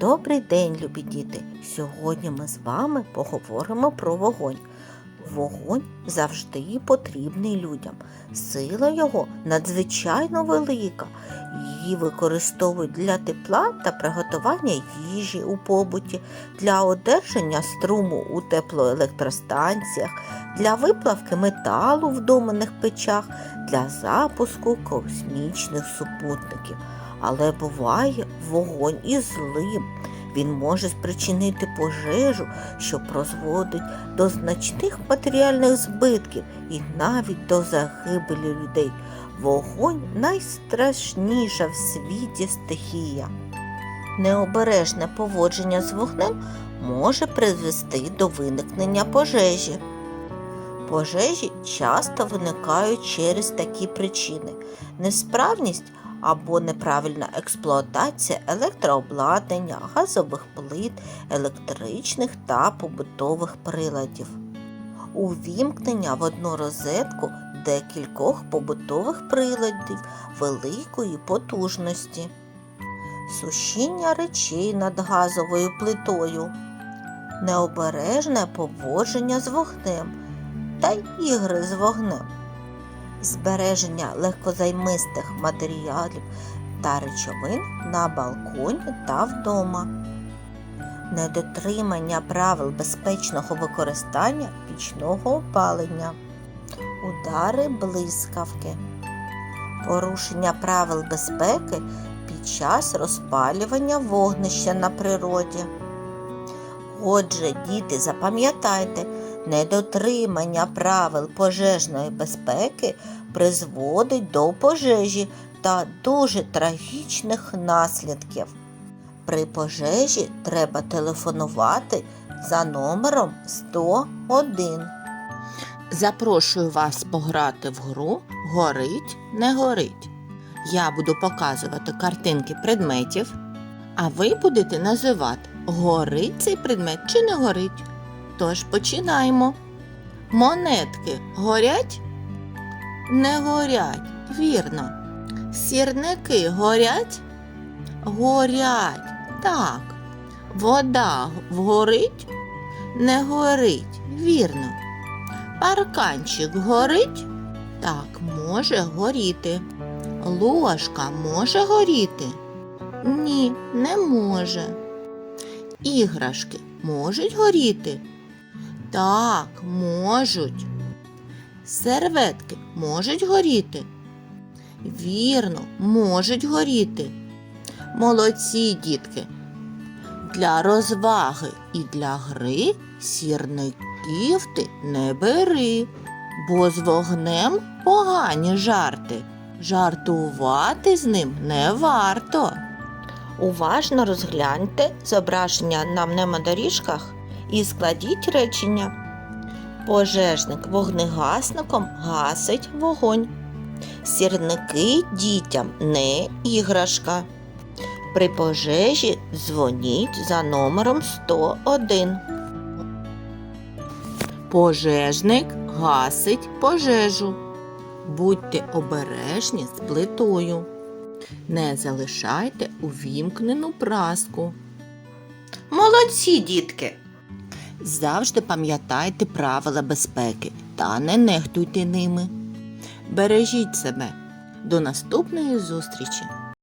Добрий день, любі діти! Сьогодні ми з вами поговоримо про вогонь. Вогонь завжди потрібний людям. Сила його надзвичайно велика. Її використовують для тепла та приготування їжі у побуті, для одержання струму у теплоелектростанціях, для виплавки металу в доменних печах, для запуску космічних супутників. Але буває вогонь і злим. Він може спричинити пожежу, що призводить до значних матеріальних збитків і навіть до загибелі людей. Вогонь найстрашніша в світі стихія. Необережне поводження з вогнем може призвести до виникнення пожежі. Пожежі часто виникають через такі причини: несправність або неправильна експлуатація електрообладнання, газових плит, електричних та побутових приладів, увімкнення в одну розетку декількох побутових приладів великої потужності, сушіння речей над газовою плитою, необережне поводження з вогнем та ігри з вогнем збереження легкозаймистих матеріалів та речовин на балконі та вдома, недотримання правил безпечного використання пічного опалення, удари блискавки, порушення правил безпеки під час розпалювання вогнища на природі. Отже, діти, запам'ятайте, недотримання правил пожежної безпеки призводить до пожежі та дуже трагічних наслідків. При пожежі треба телефонувати за номером 101. Запрошую вас пограти в гру Горить, не горить. Я буду показувати картинки предметів, а ви будете називати, горить цей предмет чи не горить. Тож починаємо. Монетки горять? Не горять, вірно. Сірники горять? Горять. Так. Вода вгорить? Не горить, вірно. Парканчик горить? Так, може горіти. Ложка може горіти? Ні, не може. Іграшки можуть горіти? Так, можуть. Серветки можуть горіти? Вірно, можуть горіти. Молодці, дітки. Для розваги і для гри сірників ти не бери, бо з вогнем погані жарти. Жартувати з ним не варто. Уважно розгляньте зображення на мнемодоріжках і складіть речення. Пожежник вогнегасником гасить вогонь. Сірники дітям не іграшка. При пожежі дзвоніть за номером 101. Пожежник гасить пожежу. Будьте обережні з плитою. Не залишайте увімкнену праску. Молодці, дітки! Завжди пам'ятайте правила безпеки та не нехтуйте ними. Бережіть себе. До наступної зустрічі!